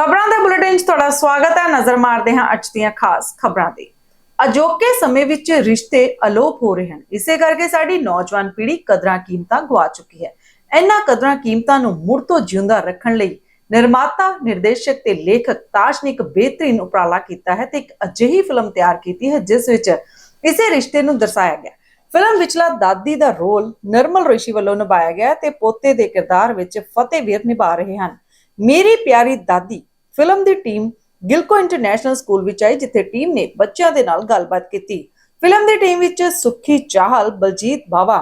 ਖਬਰਾਂ ਦੇ ਬੁਲੇਟਿਨ 'ਚ ਤੁਹਾਡਾ ਸਵਾਗਤ ਹੈ। ਨਜ਼ਰ ਮਾਰਦੇ ਹਾਂ ਅੱਜ ਦੀਆਂ ਖਾਸ ਖਬਰਾਂ ਤੇ ਅਜੋਕੇ ਸਮੇਂ ਵਿੱਚ ਰਿਸ਼ਤੇ ਅਲੋਪ ਹੋ ਰਹੇ ਹਨ। ਇਸੇ ਕਰਕੇ ਸਾਡੀ ਨੌਜਵਾਨ ਪੀੜ੍ਹੀ ਕਦਰਾਂ ਕੀਮਤਾਂ ਗਵਾ ਚੁੱਕੀ ਹੈ। ਇਹਨਾਂ ਕਦਰਾਂ ਕੀਮਤਾਂ ਨੂੰ ਮੁੜ ਤੋਂ ਜਿਉਂਦਾ ਰੱਖਣ ਲਈ ਨਿਰਮਾਤਾ, ਨਿਰਦੇਸ਼ਕ ਤੇ ਲੇਖਕ ਤਾਸ਼ ਨੇ ਇੱਕ ਬਿਹਤਰੀਨ ਉਪਰਾਲਾ ਕੀਤਾ ਹੈ ਤੇ ਇੱਕ ਅਜਿਹੀ ਫਿਲਮ ਤਿਆਰ ਕੀਤੀ ਹੈ, ਜਿਸ ਵਿੱਚ ਇਸੇ ਰਿਸ਼ਤੇ ਨੂੰ ਦਰਸਾਇਆ ਗਿਆ। ਫਿਲਮ ਵਿਚਲਾ ਦਾਦੀ ਦਾ ਰੋਲ ਨਰਮਲ ਰਿਸ਼ੀ ਵੱਲੋਂ ਨਿਭਾਇਆ ਗਿਆ ਹੈ ਤੇ ਪੋਤੇ ਦੇ ਕਿਰਦਾਰ ਵਿੱਚ ਫਤਿਹਵੀਰ ਨਿਭਾ ਰਹੇ ਹਨ। ਮੇਰੀ ਪਿਆਰੀ ਦਾਦੀ ਫਿਲਮ ਦੀ ਟੀਮ ਗਿਲਕੋ ਇੰਟਰਨੈਸ਼ਨਲ ਸਕੂਲ ਵਿੱਚ ਆਈ, ਜਿੱਥੇ ਟੀਮ ਨੇ ਬੱਚਿਆਂ ਦੇ ਨਾਲ ਗੱਲਬਾਤ ਕੀਤੀ। ਫਿਲਮ ਦੀ ਟੀਮ ਵਿੱਚ ਸੁਖੀ ਚਾਹਲ, ਬਲਜੀਤ ਬਾਵਾ,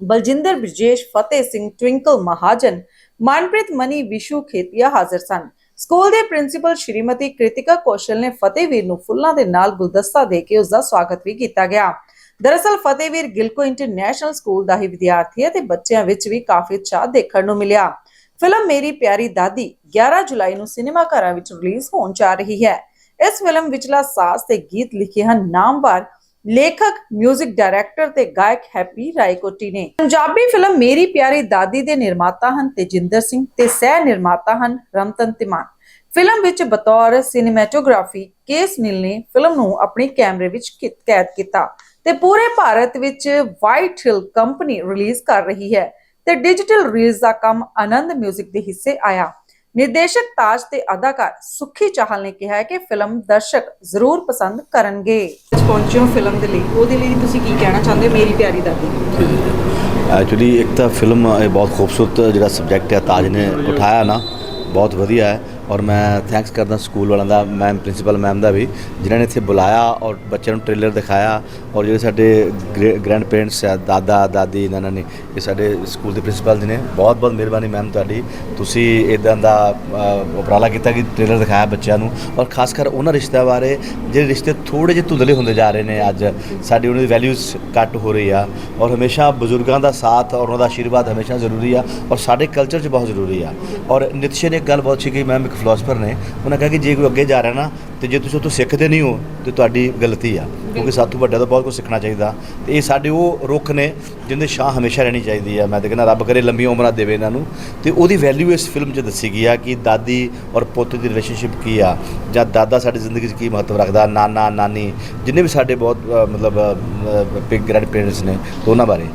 ਬਲਜਿੰਦਰ ਬ੍ਰਿਜੇਸ਼, ਫਤਿਹ ਸਿੰਘ ਟਵਿੰਕਲ ਮਹਾਜਨ, ਮਨਪ੍ਰੀਤ ਮਨੀ, ਵਿਸ਼ੂ ਖੇਤੀਆ ਹਾਜ਼ਰ ਸਨ। ਸਕੂਲ ਦੇ ਪ੍ਰਿੰਸੀਪਲ ਸ਼੍ਰੀਮਤੀ ਕ੍ਰਿਤਿਕਾ ਕੌਸ਼ਲ ਨੇ ਫਤਿਹਵੀਰ ਨੂੰ ਫੁੱਲਾਂ ਦੇ ਨਾਲ ਗੁਲਦਸਤਾ ਦੇ ਕੇ ਉਸ ਦਾ ਸਵਾਗਤ ਵੀ ਕੀਤਾ ਗਿਆ। ਦਰਅਸਲ, ਫਤਿਹਵੀਰ ਗਿਲਕੋ ਇੰਟਰਨੈਸ਼ਨਲ ਸਕੂਲ ਦਾ ਹੀ ਵਿਦਿਆਰਥੀ ਹੈ ਤੇ ਬੱਚਿਆਂ ਵਿੱਚ ਵੀ ਕਾਫੀ ਉਤਸ਼ਾਹ ਦੇਖਣ ਨੂੰ ਮਿਲਿਆ। ਫਿਲਮ ਮੇਰੀ ਪਿਆਰੀ ਦਾਦੀ 11 ਜੁਲਾਈ ਨੂੰ ਸਿਨੇਮਾ ਘਰਾਂ ਵਿੱਚ ਰਿਲੀਜ਼ ਹੋਣ ਜਾ ਰਹੀ ਹੈ। ਇਸ ਫਿਲਮ ਵਿਚਲਾ ਸਾਜ਼ ਤੇ ਗੀਤ ਲਿਖੇ ਹਨ ਨਾਮਵਰ ਲੇਖਕ 뮤직 ਡਾਇਰੈਕਟਰ ਤੇ ਗਾਇਕ ਹੈਪੀ ਰਾਏਕੋਟੀ ਨੇ। ਪੰਜਾਬੀ ਫਿਲਮ ਮੇਰੀ ਪਿਆਰੀ ਦਾਦੀ ਦੇ ਨਿਰਮਾਤਾ ਹਨ ਤੇਜਿੰਦਰ ਸਿੰਘ ਤੇ ਸਹਿ ਨਿਰਮਾਤਾ ਹਨ ਰਮਤਨ ਤਿਮਾਨ। ਫਿਲਮ ਵਿੱਚ ਬਤੌਰ ਸਿਨੇਮੈਟੋਗ੍ਰਾਫੀ ਕੇਸ ਨੀਲ ਨੇ ਫਿਲਮ ਨੂੰ ਆਪਣੇ ਕੈਮਰੇ ਵਿੱਚ ਕੈਦ ਕੀਤਾ ਤੇ ਪੂਰੇ ਭਾਰਤ ਵਿੱਚ ਵਾਈਟ ਹਿਲ ਕੰਪਨੀ ਰਿਲੀਜ਼ ਕਰ ਰਹੀ ਹੈ। ਤੇ ਡਿਜੀਟਲ ਰਿਲੀਜ਼ ਦਾ ਕੰਮ ਆਨੰਦ 뮤직 ਦੇ ਹਿੱਸੇ ਆਇਆ। ਨਿਰਦੇਸ਼ਕ ਤਾਜ ਤੇ ਅਦਾਕਾਰ ਸੁਖੀ ਚਾਹਲ ਨੇ ਕਿਹਾ ਹੈ ਕਿ ਫਿਲਮ ਦਰਸ਼ਕ ਜ਼ਰੂਰ ਪਸੰਦ ਕਰਨਗੇ। ਪਹੁੰਚਿਓ ਫਿਲਮ ਦੇ ਲਈ ਉਹਦੇ ਲਈ ਤੁਸੀਂ ਕੀ ਕਹਿਣਾ ਚਾਹੁੰਦੇ ਹੋ? ਮੇਰੀ ਪਿਆਰੀ ਦਾਦੀ। ਐਕਚੁਅਲੀ ਇੱਕ ਤਾਂ ਫਿਲਮ ਇਹ ਬਹੁਤ ਖੂਬਸੂਰਤ ਜਿਹੜਾ ਸਬਜੈਕਟ ਹੈ ਤਾਜ ਨੇ ਉਠਾਇਆ ਨਾ ਬਹੁਤ ਵਧੀਆ ਹੈ। ਔਰ ਮੈਂ ਥੈਂਕਸ ਕਰਦਾ ਸਕੂਲ ਵਾਲਿਆਂ ਦਾ ਮੈਮ ਪ੍ਰਿੰਸੀਪਲ ਮੈਮ ਦਾ ਵੀ, ਜਿਨ੍ਹਾਂ ਨੇ ਇੱਥੇ ਬੁਲਾਇਆ ਔਰ ਬੱਚਿਆਂ ਨੂੰ ਟ੍ਰੇਲਰ ਦਿਖਾਇਆ ਔਰ ਜਿਹੜੇ ਸਾਡੇ ਗ੍ਰੈਂਡ ਪੇਰੈਂਟਸ ਆ, ਦਾਦਾ, ਦਾਦੀ ਇਹਨਾਂ ਨੇ ਇਹ ਸਾਡੇ ਸਕੂਲ ਦੇ ਪ੍ਰਿੰਸੀਪਲ ਜੀ ਨੇ, ਬਹੁਤ ਬਹੁਤ ਮਿਹਰਬਾਨੀ ਮੈਮ ਤੁਹਾਡੀ। ਤੁਸੀਂ ਇਦਾਂ ਦਾ ਉਪਰਾਲਾ ਕੀਤਾ ਕਿ ਟ੍ਰੇਲਰ ਦਿਖਾਇਆ ਬੱਚਿਆਂ ਨੂੰ ਔਰ ਖਾਸ ਕਰ ਉਹਨਾਂ ਰਿਸ਼ਤਿਆਂ ਬਾਰੇ, ਜਿਹੜੇ ਰਿਸ਼ਤੇ ਥੋੜੇ ਜਿਹੇ ਧੁੰਦਲੇ ਹੁੰਦੇ ਜਾ ਰਹੇ ਨੇ ਅੱਜ। ਸਾਡੀ ਉਹਨਾਂ ਦੀ ਵੈਲਿਊਜ਼ ਘੱਟ ਹੋ ਰਹੀ ਆ ਔਰ ਹਮੇਸ਼ਾ ਬਜ਼ੁਰਗਾਂ ਦਾ ਸਾਥ ਔਰ ਉਹਨਾਂ ਦਾ ਆਸ਼ੀਰਵਾਦ ਹਮੇਸ਼ਾ ਜ਼ਰੂਰੀ ਆ ਔਰ ਸਾਡੇ ਕਲਚਰ 'ਚ ਬਹੁਤ ਜ਼ਰੂਰੀ ਆ। ਔਰ ਨਿਤਸ਼ੇ ਨੇ ਇੱਕ ਗੱਲ ਬਹੁਤ ਸੀ ਕਿ ਮੈਮ ਇੱਕ ਫਿਲਾਸਫਰ ਨੇ, ਉਹਨਾਂ ਕਿਹਾ ਕਿ ਜੇ ਕੋਈ ਅੱਗੇ ਜਾ ਰਿਹਾ ਨਾ, ਤੇ ਜੇ ਤੁਸੀਂ ਉਹ ਸਿੱਖਦੇ ਨਹੀਂ ਹੋ, ਤੇ ਤੁਹਾਡੀ ਗਲਤੀ ਆ। ਕਿਉਂਕਿ ਸਾਥੋਂ ਵੱਡਾ ਤਾਂ ਬਹੁਤ ਕੁਝ ਸਿੱਖਣਾ ਚਾਹੀਦਾ। ਤੇ ਇਹ ਸਾਡੇ ਉਹ ਰੁੱਖ ਨੇ, ਜਿੰਦੇ ਸ਼ਾਹ ਹਮੇਸ਼ਾ ਰਹਿਣੀ ਚਾਹੀਦੀ ਆ। ਮੈਂ ਤਾਂ ਕਹਿੰਦਾ ਰੱਬ ਕਰੇ ਲੰਬੀਆਂ ਉਮਰਾਂ ਦੇਵੇ ਇਹਨਾਂ ਨੂੰ। ਤੇ ਉਹਦੀ ਵੈਲਿਊ ਇਸ ਫਿਲਮ 'ਚ ਦੱਸੀ ਗਈ ਆ ਕਿ ਦਾਦੀ ਔਰ ਪੁੱਤ ਦੀ ਰਿਲੇਸ਼ਨਸ਼ਿਪ ਕੀ ਆ, ਜਾਂ ਦਾਦਾ ਸਾਡੀ ਜ਼ਿੰਦਗੀ 'ਚ ਕੀ ਮਹੱਤਵ ਰੱਖਦਾ, ਨਾਨਾ, ਨਾਨੀ, ਜਿੰਨੇ ਵੀ ਸਾਡੇ ਬਹੁਤ ਮਤਲਬ ਬਿਗ ਗ੍ਰੈਂਡ ਪੇਰੈਂਟਸ ਨੇ, ਉਹਨਾਂ ਬਾਰੇ।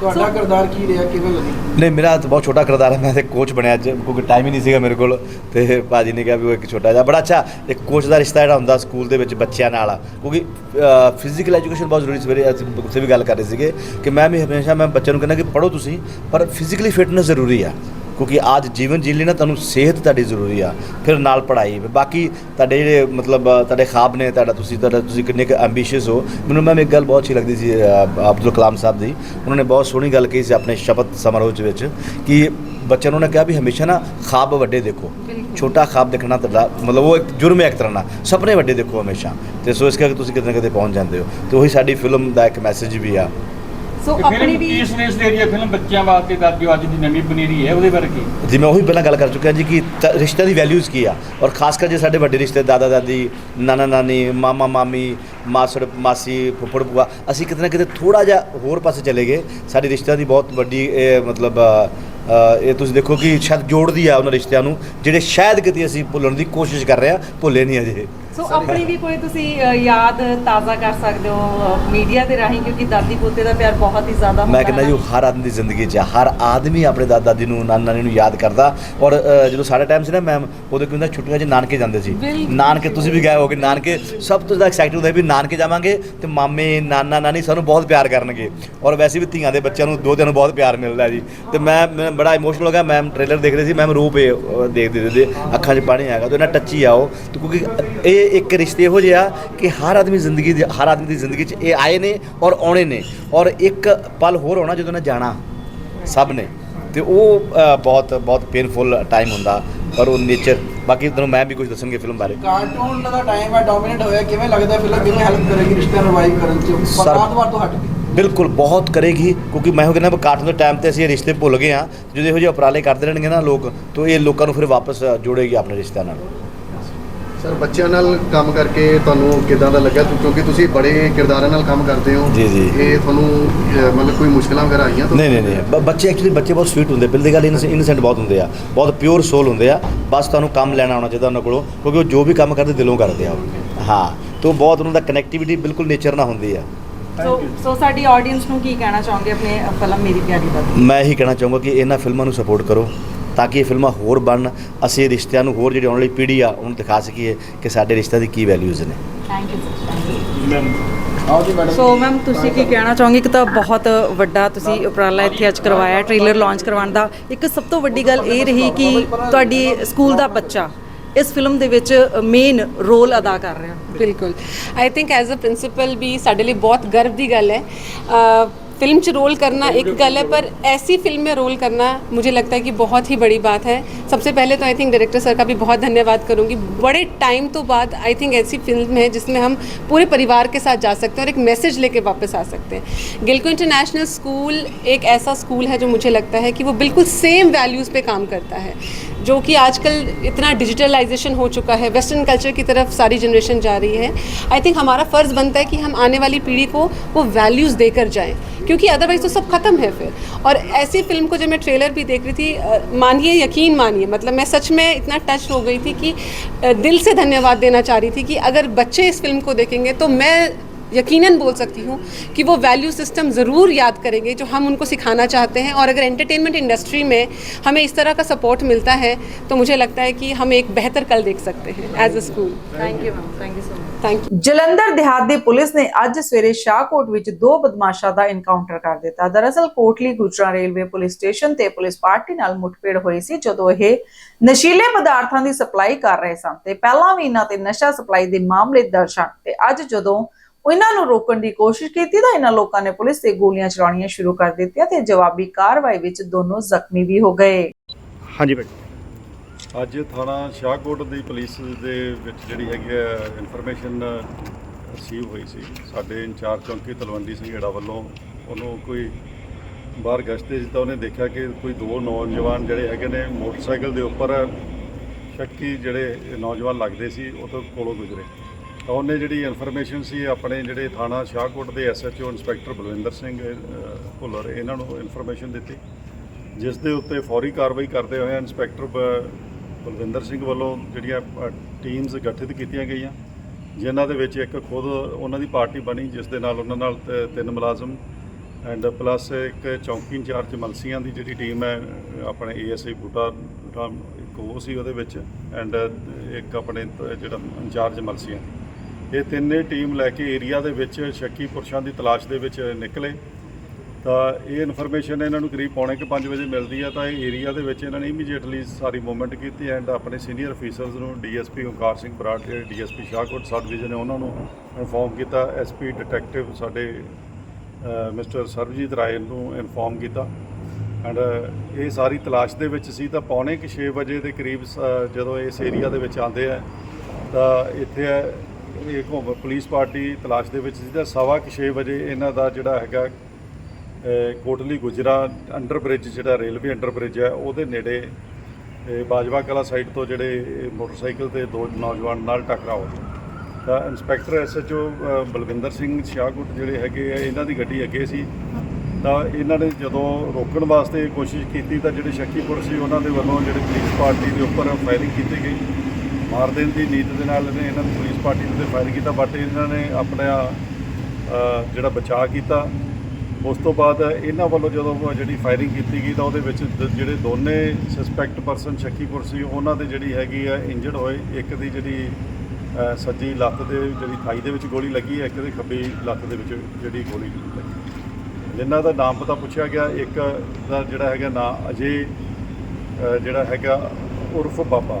ਤੁਹਾਡਾ ਕਿਰਦਾਰ ਕੀ ਰਿਹਾ? ਕਿਵੇਂ ਲੱਗੀ? ਨਹੀਂ ਮੇਰਾ ਤਾਂ ਬਹੁਤ ਛੋਟਾ ਕਿਰਦਾਰ ਹੈ। ਮੈਂ ਤੇ ਕੋਚ ਬਣਿਆ ਅੱਜ। ਕਿਉਂਕਿ ਟਾਈਮ ਹੀ ਨਹੀਂ ਸੀਗਾ ਮੇਰੇ ਕੋਲ। ਤੇ ਭਾਜੀ ਨੇ ਕਿਹਾ ਵੀ ਉਹ ਇੱਕ ਛੋਟਾ ਜਿਹਾ ਬੜਾ ਅੱਛਾ ਇੱਕ ਕੋਚ ਦਾ ਰਿਸ਼ਤਾ ਜਿਹੜਾ ਹੁੰਦਾ ਸਕੂਲ ਦੇ ਵਿੱਚ ਬੱਚਿਆਂ ਨਾਲ। ਕਿਉਂਕਿ ਫਿਜ਼ੀਕਲ ਐਜੂਕੇਸ਼ਨ ਬਹੁਤ ਜ਼ਰੂਰੀ ਸਵੇਰੇ ਅਸੀਂ ਉੱਥੇ ਵੀ ਗੱਲ ਕਰ ਰਹੇ ਸੀਗੇ ਕਿ ਮੈਂ ਵੀ ਹਮੇਸ਼ਾ ਮੈਂ ਬੱਚਿਆਂ ਨੂੰ ਕਹਿੰਦਾ ਕਿ ਪੜ੍ਹੋ ਤੁਸੀਂ ਪਰ ਫਿਜ਼ੀਕਲੀ ਫਿਟਨੈਸ ਜ਼ਰੂਰੀ ਆ। ਕਿਉਂਕਿ ਅੱਜ ਜੀਵਨ ਜੀਣ ਲਈ ਨਾ ਤੁਹਾਨੂੰ ਸਿਹਤ ਤੁਹਾਡੀ ਜ਼ਰੂਰੀ ਆ। ਫਿਰ ਨਾਲ ਪੜ੍ਹਾਈ ਬਾਕੀ ਤੁਹਾਡੇ ਜਿਹੜੇ ਮਤਲਬ ਤੁਹਾਡੇ ਖਾਬ ਨੇ ਤੁਹਾਡਾ ਤੁਸੀਂ ਤੁਹਾਡਾ ਤੁਸੀਂ ਕਿੰਨੇ ਕੁ ਐਂਬੀਸ਼ੀਅਸ ਹੋ। ਮੈਨੂੰ ਮੈਮ ਇੱਕ ਗੱਲ ਬਹੁਤ ਅੱਛੀ ਲੱਗਦੀ ਸੀ ਅਬਦੁਲ ਕਲਾਮ ਸਾਹਿਬ ਦੀ। ਉਹਨਾਂ ਨੇ ਬਹੁਤ ਸੋਹਣੀ ਗੱਲ ਕਹੀ ਸੀ ਆਪਣੇ ਸ਼ਬਦ ਸਮਾਰੋਹ ਚ ਵਿੱਚ ਕਿ ਬੱਚਿਆਂ ਨੂੰ ਉਹਨੇ ਕਿਹਾ ਵੀ ਹਮੇਸ਼ਾ ਨਾ ਖਾਬ ਵੱਡੇ ਦੇਖੋ। ਛੋਟਾ ਖਾਬ ਦੇਖਣਾ ਤੁਹਾਡਾ ਮਤਲਬ ਉਹ ਇੱਕ ਜੁਰਮ ਹੈ ਇੱਕ ਤਰ੍ਹਾਂ ਨਾਲ। ਸੁਪਨੇ ਵੱਡੇ ਦੇਖੋ ਹਮੇਸ਼ਾ। ਤੇ ਸੋ ਇਸ ਕਰਕੇ ਤੁਸੀਂ ਕਿਤੇ ਨਾ ਕਿਤੇ ਪਹੁੰਚ ਜਾਂਦੇ ਹੋ। ਤੇ ਉਹੀ ਸਾਡੀ ਫਿਲਮ ਦਾ ਇੱਕ ਮੈਸੇਜ ਵੀ ਆ। ਸੋ ਆਪਣੀ ਵੀ ਫਿਲਮ ਬੱਚਿਆਂ ਵਾਸਤੇ ਜੋ ਅੱਜ ਦੀ ਨਵੀਂ ਬਨੇਰੀ ਹੈ ਉਹਦੇ ਬਾਰੇ ਕੀ? ਜੀ ਮੈਂ ਉਹੀ ਪਹਿਲਾਂ ਗੱਲ ਕਰ ਚੁੱਕਿਆ ਜੀ ਕਿ ਰਿਸ਼ਤੇ ਦੀ ਵੈਲਿਊਜ਼ ਕੀ ਆ? ਔਰ ਖਾਸ ਕਰ ਜੇ ਸਾਡੇ ਵੱਡੇ ਰਿਸ਼ਤੇ ਦਾਦਾ ਦਾਦੀ ਨਾਨਾ ਨਾਨੀ ਮਾਮਾ ਮਾਮੀ ਮਾਸੜ ਮਾਸੀ ਫੁੱਫੜ ਭੂਆ ਅਸੀਂ ਕਿਤੇ ਨਾ ਕਿਤੇ ਥੋੜਾ ਜਿਹਾ ਹੋਰ ਪਾਸੇ ਚਲੇ ਗਏ। ਸਾਡੇ ਰਿਸ਼ਤਿਆਂ ਦੀ ਬਹੁਤ ਵੱਡੀ ਇਹ ਮਤਲਬ ਇਹ ਤੁਸੀਂ ਦੇਖੋ ਕਿ ਸ਼ਾਇਦ ਜੋੜਦੀ ਆ ਉਹਨਾਂ ਰਿਸ਼ਤਿਆਂ ਨੂੰ ਜਿਹੜੇ ਸ਼ਾਇਦ ਕਿਤੇ ਅਸੀਂ ਭੁੱਲਣ ਦੀ ਕੋਸ਼ਿਸ਼ ਕਰ ਰਹੇ ਆ ਭੁੱਲੇ ਨਹੀਂ ਅਜੇ। ਸੋ ਆਪਣੀ ਵੀ ਕੋਈ ਤੁਸੀਂ ਅ, ਯਾਦ ਤਾਜ਼ਾ ਕਰ ਸਕਦੇ ਹੋ ਮੀਡੀਆ ਦੇ ਰਾਹੀਂ ਕਿਉਂਕਿ ਦਾਦੀ ਪੋਤੇ ਦਾ ਪਿਆਰ ਬਹੁਤ ਹੀ ਜ਼ਿਆਦਾ ਹੁੰਦਾ ਮੈਂ ਕਹਿੰਦਾ ਜੀ ਹਰ ਆਦਮੀ ਦੀ ਜ਼ਿੰਦਗੀ 'ਚ ਆ। ਹਰ ਆਦਮੀ ਆਪਣੇ ਦਾਦਾ ਦਾਦੀ ਨੂੰ ਨਾਨਾ ਨਾਨੀ ਨੂੰ ਯਾਦ ਕਰਦਾ। ਔਰ ਅ, ਜਦੋਂ ਸਾਡਾ ਟਾਈਮ ਸੀ ਨਾ ਮੈਮ ਉਦੋਂ ਕੀ ਹੁੰਦਾ ਛੁੱਟੀਆਂ 'ਚ ਨਾਨਕੇ ਜਾਂਦੇ ਸੀ। ਬਿਲਕੁਲ। ਨਾਨਕੇ ਤੁਸੀਂ ਵੀ ਗਏ ਹੋਗੇ ਨਾਨਕੇ ਸਭ ਤੋਂ ਜ਼ਿਆਦਾ ਐਕਸਾਈਟਡ ਹੁੰਦਾ ਵੀ ਨਾਨਕੇ ਜਾਵਾਂਗੇ ਤੇ ਮਾਮੇ ਨਾਨਾ ਨਾਨੀ ਸਾਨੂੰ ਬਹੁਤ ਪਿਆਰ ਕਰਨਗੇ। ਔਰ ਵੈਸੇ ਵੀ ਧੀਆਂ ਦੇ ਬੱਚਿਆਂ ਨੂੰ ਦੋ ਦਿਨ ਬਹੁਤ ਪਿਆਰ ਮਿਲਦਾ ਜੀ। ਤੇ ਮੈਂ ਮੈਂ ਬੜਾ ਇਮੋਸ਼ਨਲ ਹੋ ਗਿਆ ਮੈਂ ਟ੍ਰੇਲਰ ਦੇਖ ਰਹੀ ਸੀ ਮੈਂ ਰੋ ਪਏ ਅ, ਦੇਖਦੇ ਦੇਖਦੇ ਅੱਖਾਂ 'ਚ ਪਾਣੀ ਆ ਗਿਆ ਤੇ ਇਹਨਾਂ ਟੱਚੀ ਆ ਉਹ। ਤੇ ਕਿਉਂਕਿ ਇਹ ਇੱਕ ਰਿਸ਼ਤੇ ਇਹੋ ਜਿਹਾ ਕਿ ਹਰ ਆਦਮੀ ਜ਼ਿੰਦਗੀ ਦੀ ਹਰ ਆਦਮੀ ਦੀ ਜ਼ਿੰਦਗੀ 'ਚ ਇਹ ਆਏ ਨੇ ਔਰ ਆਉਣੇ ਨੇ। ਔਰ ਇੱਕ ਪਲ ਹੋਰ ਹੋਣਾ ਜਦੋਂ ਨਾ ਜਾਣਾ ਸਭ ਨੇ। ਤੇ ਉਹ ਬਹੁਤ ਬਹੁਤ ਪੇਨਫੁਲ ਟਾਈਮ ਹੁੰਦਾ ਪਰ ਉਹ ਨੇਚਰ ਬਾਕੀ ਤੁਹਾਨੂੰ ਮੈਂ ਵੀ ਕੁਝ ਦੱਸਣਗੇ ਫਿਲਮ ਬਾਰੇ। ਕਾਰਟੂਨ ਦਾ ਟਾਈਮ ਹੈ ਡੋਮੀਨੇਟ ਹੋਇਆ। ਕਿਵੇਂ ਲੱਗਦਾ ਫਿਲਮ ਕਿਵੇਂ ਹੈਲਪ ਕਰੇਗੀ ਰਿਸ਼ਤੇ ਰਿਵਾਈਵ ਕਰਨ ਚ? ਪਰਮਾਤਮਾ ਤੋਂ ਹਟ ਕੇ ਬਿਲਕੁਲ ਬਹੁਤ ਕਰੇਗੀ। ਕਿਉਂਕਿ ਮੈਂ ਉਹ ਕਹਿੰਦਾ ਕਾਰਟੂਨ ਦੇ ਟਾਈਮ ਤੇ ਅਸੀਂ ਇਹ ਰਿਸ਼ਤੇ ਭੁੱਲ ਗਏ ਆ ਜਦੋਂ ਇਹੋ ਜਿਹੇ ਉਪਰਾਲੇ ਕਰਦੇ ਰਹਿਣਗੇ ਨਾ ਲੋਕ ਤਾਂ ਇਹ ਲੋਕਾਂ ਨੂੰ ਫਿਰ ਵਾਪਸ ਜੋੜੇਗੀ ਆਪਣੇ ਰਿਸ਼ਤਿਆਂ ਨਾਲ। ਸਰ ਬੱਚਿਆਂ ਨਾਲ ਕੰਮ ਕਰਕੇ ਤੁਹਾਨੂੰ ਕਿਦਾਂ ਦਾ ਲੱਗਾ? ਕਿਉਂਕਿ ਤੁਸੀਂ ਬੜੇ ਕਿਰਦਾਰਾਂ ਨਾਲ ਕੰਮ ਕਰਦੇ ਹੋ। ਜੀ, ਜੀ। ਇਹ ਤੁਹਾਨੂੰ ਮਤਲਬ ਕੋਈ ਮੁਸ਼ਕਲਾਂ ਵਗੈਰਾ ਆਈਆਂ? ਨਹੀਂ ਨਹੀਂ ਨਹੀਂ। ਬੱਚੇ ਐਕਚੁਅਲੀ ਬੱਚੇ ਬਹੁਤ ਸਵੀਟ ਹੁੰਦੇ। ਪਹਿਲੀ ਗੱਲ ਇਨਸੈਂਟ ਬਹੁਤ ਹੁੰਦੇ ਆ। ਬਹੁਤ ਪਿਓਰ ਸੋਲ ਹੁੰਦੇ ਆ। ਬਸ ਤੁਹਾਨੂੰ ਕੰਮ ਲੈਣਾ ਆਉਣਾ ਚਾਹੀਦਾ ਉਹਨਾਂ ਕੋਲੋਂ। ਕਿਉਂਕਿ ਉਹ ਜੋ ਵੀ ਕੰਮ ਕਰਦੇ ਦਿਲੋਂ ਕਰਦੇ ਆ। ਹਾਂ। ਤੋਂ ਬਹੁਤ ਉਹਨਾਂ ਦਾ ਕਨੈਕਟੀਵਿਟੀ ਬਿਲਕੁਲ ਨੇਚਰ ਨਾਲ ਹੁੰਦੀ ਆ। ਸੋ ਸੋ ਸਾਡੀ ਆਡੀਅנס ਨੂੰ ਕੀ ਕਹਿਣਾ ਚਾਹੋਗੇ ਆਪਣੇ ਫਿਲਮ ਮੇਰੀ ਪਿਆਰੀ ਦਾ? ਮੈਂ ਇਹੀ ਕਹਿਣਾ ਚਾਹੂੰਗਾ ਕਿ ਇਹਨਾਂ ਫਿਲਮਾਂ ਨੂੰ ਸਪੋਰਟ ਕਰੋ। ਤਾਂ ਕਿ ਇਹ ਫਿਲਮਾਂ ਹੋਰ ਬਣਨ ਅਸੀਂ ਇਹ ਰਿਸ਼ਤਿਆਂ ਨੂੰ ਹੋਰ ਜਿਹੜੀ ਆਉਣ ਵਾਲੀ ਪੀੜ੍ਹੀ ਆ ਉਹਨੂੰ ਦਿਖਾ ਸਕੀਏ ਕਿ ਸਾਡੇ ਰਿਸ਼ਤਿਆਂ ਦੀ ਕੀ ਵੈਲਿਊਜ਼ ਨੇ। ਥੈਂਕ ਯੂ ਆਓ ਜੀ ਮੈਡਮ ਸੋ ਮੈਮ ਤੁਸੀਂ ਕੀ ਕਹਿਣਾ ਚਾਹੋਗੇ? ਇੱਕ ਤਾਂ ਬਹੁਤ ਵੱਡਾ ਤੁਸੀਂ ਉਪਰਾਲਾ ਇੱਥੇ ਅੱਜ ਕਰਵਾਇਆ ਟ੍ਰੇਲਰ ਲਾਂਚ ਕਰਵਾਉਣ ਦਾ। ਇੱਕ ਸਭ ਤੋਂ ਵੱਡੀ ਗੱਲ ਇਹ ਰਹੀ ਕਿ ਤੁਹਾਡੀ ਸਕੂਲ ਦਾ ਬੱਚਾ ਇਸ ਫਿਲਮ ਦੇ ਵਿੱਚ ਮੇਨ ਰੋਲ ਅਦਾ ਕਰ ਰਿਹਾ। ਬਿਲਕੁਲ। I think as a principal ਵੀ ਸਾਡੇ ਲਈ ਬਹੁਤ ਗਰਵ ਦੀ ਗੱਲ ਹੈ। फ़िल्म च रोल करना एक गल है पर ऐसी फ़िल्म में रोल करना मुझे लगता है कि बहुत ही बड़ी बात है। सबसे पहले तो आई थिंक डायरेक्टर सर का भी बहुत धन्यवाद करूँगी। बड़े टाइम तो बाद आई थिंक ऐसी फ़िल्म है जिसमें हम पूरे परिवार के साथ जा सकते हैं और एक मैसेज लेके वापस आ सकते हैं। गिलको इंटरनेशनल स्कूल एक ऐसा स्कूल है जो मुझे लगता है कि वो बिल्कुल सेम वैल्यूज़ पे काम करता है जो कि आजकल इतना डिजिटलाइजेशन हो चुका है। वेस्टर्न कल्चर की तरफ़ सारी जनरेशन जा रही है। आई थिंक हमारा फ़र्ज़ बनता है कि हम आने वाली पीढ़ी को वो वैल्यूज़ देकर जाएँ। क्योंकि अदरवाइज़ तो सब ख़त्म है फिर। और ऐसी फ़िल्म को जब मैं ट्रेलर भी देख रही थी मानिए, यकीन मानिए मतलब मैं सच में इतना टच हो गई थी कि दिल से धन्यवाद देना चाह रही थी कि अगर बच्चे इस फ़िल्म को देखेंगे तो मैं यकीनन बोल सकती हूँ कि वो वैल्यू सिस्टम ज़रूर याद करेंगे जो हम उनको सिखाना चाहते हैं और अगर एंटरटेनमेंट इंडस्ट्री में हमें इस तरह का सपोर्ट मिलता है तो मुझे लगता है कि हम एक बेहतर कल देख सकते हैं as a school thank you ma'am thank you so much thank you Jalandhar ਦਿਹਾਤ ਦੀ ਪੁਲਿਸ ਨੇ ਅੱਜ ਸਵੇਰੇ ਸ਼ਾਹਕੋਟ ਵਿੱਚ ਦੋ ਬਦਮਾਸ਼ਾਂ ਦਾ ਐਨਕਾਊਂਟਰ ਕਰ ਦਿੱਤਾ ਦਰਅਸਲ Kotli Gujra railway police station ਤੇ ਪੁਲਿਸ ਪਾਰਟੀ ਨਾਲ ਮੁਠਭੇੜ ਹੋਈ ਸੀ ਜਦੋਂ ਇਹ ਨਸ਼ੀਲੇ ਪਦਾਰਥਾਂ ਦੀ ਸਪਲਾਈ ਕਰ ਰਹੇ ਸਨ ਤੇ ਪਹਿਲਾਂ ਵੀ ਇਹਨਾਂ ਤੇ ਨਸ਼ਾ ਸਪਲਾਈ ਦੇ ਮਾਮਲੇ ਦਰਜ ਹਨ ਤੇ ਅੱਜ ਜਦੋਂ ਇਹਨਾਂ ਨੂੰ ਰੋਕਣ ਦੀ ਕੋਸ਼ਿਸ਼ ਕੀਤੀ ਤਾਂ ਇਹਨਾਂ ਲੋਕਾਂ ਨੇ ਪੁਲਿਸ ਤੇ ਗੋਲੀਆਂ ਚਲਾਉਣੀਆਂ ਸ਼ੁਰੂ ਕਰ ਦਿੱਤੀਆਂ ਤੇ ਜਵਾਬੀ ਕਾਰਵਾਈ ਵਿੱਚ ਦੋਨੋਂ ਜ਼ਖਮੀ ਵੀ ਹੋ ਗਏ। ਹਾਂਜੀ ਬੇਟਾ ਅੱਜ ਥਾਣਾ ਸ਼ਾਹਕੋਟ ਦੀ ਪੁਲਿਸ ਦੇ ਵਿੱਚ ਜਿਹੜੀ ਹੈਗੀ ਹੈ ਇਨਫੋਰਮੇਸ਼ਨ ਰਿਸੀਵ ਹੋਈ ਸੀ। ਸਾਡੇ ਇੰਚਾਰਜ ਚੌਂਕੀ ਤਲਵੰਡੀ ਸਿੰਘ ਢੇੜਾ ਵੱਲੋਂ ਉਹਨੂੰ ਕੋਈ ਬਾਹਰ ਗਸ਼ਤੇ ਸੀ ਤਾਂ ਉਹਨੇ ਦੇਖਿਆ ਕਿ ਕੋਈ ਦੋ ਨੌਜਵਾਨ ਜਿਹੜੇ ਹੈਗੇ ਨੇ ਮੋਟਰਸਾਈਕਲ ਦੇ ਉੱਪਰ ਸ਼ੱਕੀ ਜਿਹੜੇ ਨੌਜਵਾਨ ਲੱਗਦੇ ਸੀ ਉਹ ਤੋਂ ਕੋਲੋਂ ਗੁਜ਼ਰੇ। ਤਾਂ ਉਹਨੇ ਜਿਹੜੀ ਇਨਫੋਰਮੇਸ਼ਨ ਸੀ, ਆਪਣੇ ਜਿਹੜੇ ਥਾਣਾ ਸ਼ਾਹਕੋਟ ਦੇ ਐਸਐਚਓ ਇੰਸਪੈਕਟਰ ਬਲਵਿੰਦਰ ਸਿੰਘ ਭੁੱਲਰ, ਇਹਨਾਂ ਨੂੰ ਇਨਫੋਰਮੇਸ਼ਨ ਦਿੱਤੀ, ਜਿਸ ਦੇ ਉੱਤੇ ਫੌਰੀ ਕਾਰਵਾਈ ਕਰਦੇ ਹੋਏ ਇੰਸਪੈਕਟਰ ਬ- ਬਲਵਿੰਦਰ ਸਿੰਘ ਵੱਲੋਂ ਜਿਹੜੀਆਂ ਟੀਮਸ ਗਠਿਤ ਕੀਤੀਆਂ ਗਈਆਂ, ਜਿਨ੍ਹਾਂ ਦੇ ਵਿੱਚ ਇੱਕ ਖੁਦ ਉਹਨਾਂ ਦੀ ਪਾਰਟੀ ਬਣੀ, ਜਿਸ ਦੇ ਨਾਲ ਉਹਨਾਂ ਨਾਲ ਤਿੰਨ ਮੁਲਾਜ਼ਮ ਐਂਡ ਪਲੱਸ ਇੱਕ ਚੌਂਕੀ ਇੰਚਾਰਜ ਮਲਸੀਆਂ ਦੀ ਜਿਹੜੀ ਟੀਮ ਹੈ, ਆਪਣੇ ਏਐਸਆਈ ਬੂਟਾ ਰਾਮ, ਇੱਕ ਉਹ ਸੀ ਉਹਦੇ ਵਿੱਚ ਐਂਡ ਇੱਕ ਆਪਣੇ ਜਿਹੜਾ ਇੰਚਾਰਜ ਮਲਸੀਆਂ ਇਹ ਤਿੰਨੇ ਟੀਮ ਲੈ ਕੇ ਏਰੀਆ ਦੇ ਵਿੱਚ ਸ਼ੱਕੀ ਪੁਰਸ਼ਾਂ ਦੀ ਤਲਾਸ਼ ਦੇ ਵਿੱਚ ਨਿਕਲੇ। ਤਾਂ ਇਹ ਇਨਫੋਰਮੇਸ਼ਨ ਇਹਨਾਂ ਨੂੰ ਕਰੀਬ ਪੌਣੇ ਕੁ ਪੰਜ ਵਜੇ ਮਿਲਦੀ ਹੈ ਤਾਂ ਇਹ ਏਰੀਆ ਦੇ ਵਿੱਚ ਇਹਨਾਂ ਨੇ ਇਮੀਡੀਏਟਲੀ ਸਾਰੀ ਮੂਵਮੈਂਟ ਕੀਤੀ ਐਂਡ ਆਪਣੇ ਸੀਨੀਅਰ ਅਫੀਸਰਸ ਨੂੰ ਡੀਐਸਪੀ ਓਂਕਾਰ ਸਿੰਘ ਬਰਾੜ ਜਿਹੜੇ ਡੀਐਸਪੀ ਸ਼ਾਹਕੋਟ ਸਬ ਡਿਵੀਜ਼ਨ ਨੇ ਉਹਨਾਂ ਨੂੰ ਇਨਫੋਰਮ ਕੀਤਾ। ਐਸਪੀ ਡਿਟੈਕਟਿਵ ਸਾਡੇ ਮਿਸਟਰ ਸਰਬਜੀਤ ਰਾਏ ਨੂੰ ਇਨਫੋਰਮ ਕੀਤਾ। ਐਂਡ ਇਹ ਸਾਰੀ ਤਲਾਸ਼ ਦੇ ਵਿੱਚ ਸੀ, ਤਾਂ ਪੌਣੇ ਕੁ 6 ਵਜੇ ਦੇ ਕਰੀਬ ਜਦੋਂ ਇਸ ਏਰੀਆ ਦੇ ਵਿੱਚ ਆਉਂਦੇ ਆ, ਤਾਂ ਇੱਥੇ ਇਹ ਘੁੰਮ ਪੁਲਿਸ ਪਾਰਟੀ ਤਲਾਸ਼ ਦੇ ਵਿੱਚ ਸੀ ਤਾਂ ਸਵਾ ਕੁ 6 ਵਜੇ ਇਹਨਾਂ ਦਾ ਜਿਹੜਾ ਹੈਗਾ ਕੋਟਲੀ ਗੁਜਰਾ ਅੰਡਰ ਬ੍ਰਿਜ ਜਿਹੜਾ ਰੇਲਵੇ ਅੰਡਰ ਬ੍ਰਿਜ ਹੈ, ਉਹਦੇ ਨੇੜੇ ਬਾਜਵਾ ਕਲਾ ਸਾਈਡ ਤੋਂ ਜਿਹੜੇ ਮੋਟਰਸਾਈਕਲ ਤੇ ਦੋ ਨੌਜਵਾਨ ਨਾਲ ਟਕਰਾਅ ਹੋ ਗਿਆ। ਤਾਂ ਇੰਸਪੈਕਟਰ ਐਸਐਚਓ ਬਲਵਿੰਦਰ ਸਿੰਘ ਸ਼ਾਹਕੁੱਟ ਜਿਹੜੇ ਹੈਗੇ ਆ, ਇਹਨਾਂ ਦੀ ਗੱਡੀ ਅੱਗੇ ਸੀ। ਤਾਂ ਇਹਨਾਂ ਨੇ ਜਦੋਂ ਰੋਕਣ ਵਾਸਤੇ ਕੋਸ਼ਿਸ਼ ਕੀਤੀ ਤਾਂ ਜਿਹੜੇ ਸ਼ੱਕੀ ਪੁਰਸ਼ ਸੀ, ਉਹਨਾਂ ਦੇ ਵੱਲੋਂ ਜਿਹੜੇ ਪੁਲਿਸ ਪਾਰਟੀ ਦੇ ਉੱਪਰ ਫਾਇਰਿੰਗ ਕੀਤੀ ਗਈ। ਮਾਰ ਦੇਣ ਦੀ ਨੀਤ ਦੇ ਨਾਲ ਇਹਨੇ ਇਹਨਾਂ ਦੀ ਪੁਲਿਸ ਪਾਰਟੀ ਦੇ ਉੱਤੇ ਫਾਇਰ ਕੀਤਾ ਬਟ ਇਹਨਾਂ ਨੇ ਆਪਣਾ ਜਿਹੜਾ ਬਚਾਅ ਕੀਤਾ। ਉਸ ਤੋਂ ਬਾਅਦ ਇਹਨਾਂ ਵੱਲੋਂ ਜਦੋਂ ਜਿਹੜੀ ਫਾਇਰਿੰਗ ਕੀਤੀ ਗਈ ਤਾਂ ਉਹਦੇ ਵਿੱਚ ਦ- ਜਿਹੜੇ ਦੋਨੇ ਸਸਪੈਕਟ ਪਰਸਨ ਸ਼ੱਕੀ ਪੁਰਸ਼ ਸੀ, ਉਹਨਾਂ ਦੇ ਜਿਹੜੀ ਹੈਗੀ ਆ ਇੰਜਰਡ ਹੋਏ। ਇੱਕ ਦੀ ਜਿਹੜੀ ਸੱਜੀ ਲੱਤ ਦੇ ਜਿਹੜੀ ਥਾਈ ਦੇ ਵਿੱਚ ਗੋਲੀ ਲੱਗੀ ਹੈ ਇੱਕ ਦੇ ਖੱਬੀ ਲੱਤ ਦੇ ਵਿੱਚ ਜਿਹੜੀ ਗੋਲੀ ਲੱਗੀ। ਜਿਨ੍ਹਾਂ ਦਾ ਨਾਮ ਪਤਾ ਪੁੱਛਿਆ ਗਿਆ। ਇੱਕ ਦਾ ਜਿਹੜਾ ਹੈਗਾ ਨਾਂ ਅਜੇ ਜਿਹੜਾ ਹੈਗਾ ਉਰਫ ਬਾਬਾ।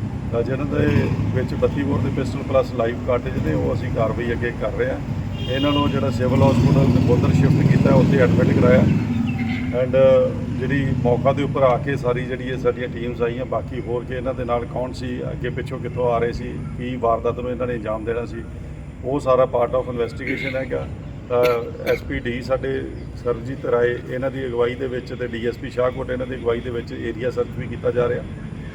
ਜਿਹਨਾਂ ਦੇ ਵਿੱਚ 32 ਬੋਰ ਦੇ ਪਿਸਟਲ ਪਲੱਸ ਲਾਈਵ ਕਾਰਟੇਜ ਨੇ, ਉਹ ਅਸੀਂ ਕਾਰਵਾਈ ਅੱਗੇ ਕਰ ਰਹੇ ਹਾਂ। ਇਹਨਾਂ ਨੂੰ ਜਿਹੜਾ ਸਿਵਲ ਹਸਪੀਟਲ ਨਕੋਦਰ ਸ਼ਿਫਟ ਕੀਤਾ, ਉੱਥੇ ਐਡਮਿਟ ਕਰਾਇਆ। ਐਂਡ ਜਿਹੜੀ ਮੌਕਾ ਦੇ ਉੱਪਰ ਆ ਕੇ ਸਾਰੀ ਜਿਹੜੀ ਇਹ ਸਾਡੀਆਂ ਟੀਮਸ ਆਈਆਂ, ਬਾਕੀ ਹੋਰ ਕਿ ਇਹਨਾਂ ਦੇ ਨਾਲ ਕੌਣ ਸੀ, ਅੱਗੇ ਪਿੱਛੋਂ ਕਿੱਥੋਂ ਆ ਰਹੇ ਸੀ, ਕੀ ਵਾਰਦਾਤ ਨੂੰ ਇਹਨਾਂ ਨੇ ਅੰਜਾਮ ਦੇਣਾ ਸੀ, ਉਹ ਸਾਰਾ ਪਾਰਟ ਆਫ ਇਨਵੈਸਟੀਗੇਸ਼ਨ ਹੈਗਾ। ਤਾਂ ਐਸਪੀ ਸਾਡੇ ਸਰਜੀਤ ਰਾਏ, ਇਹਨਾਂ ਦੀ ਅਗਵਾਈ ਦੇ ਵਿੱਚ ਤੇ ਡੀਐਸਪੀ ਸ਼ਾਹਕੋਟ, ਇਹਨਾਂ ਦੀ ਅਗਵਾਈ ਦੇ ਵਿੱਚ ਏਰੀਆ ਸਰਚ ਵੀ ਕੀਤਾ ਜਾ ਰਿਹਾ।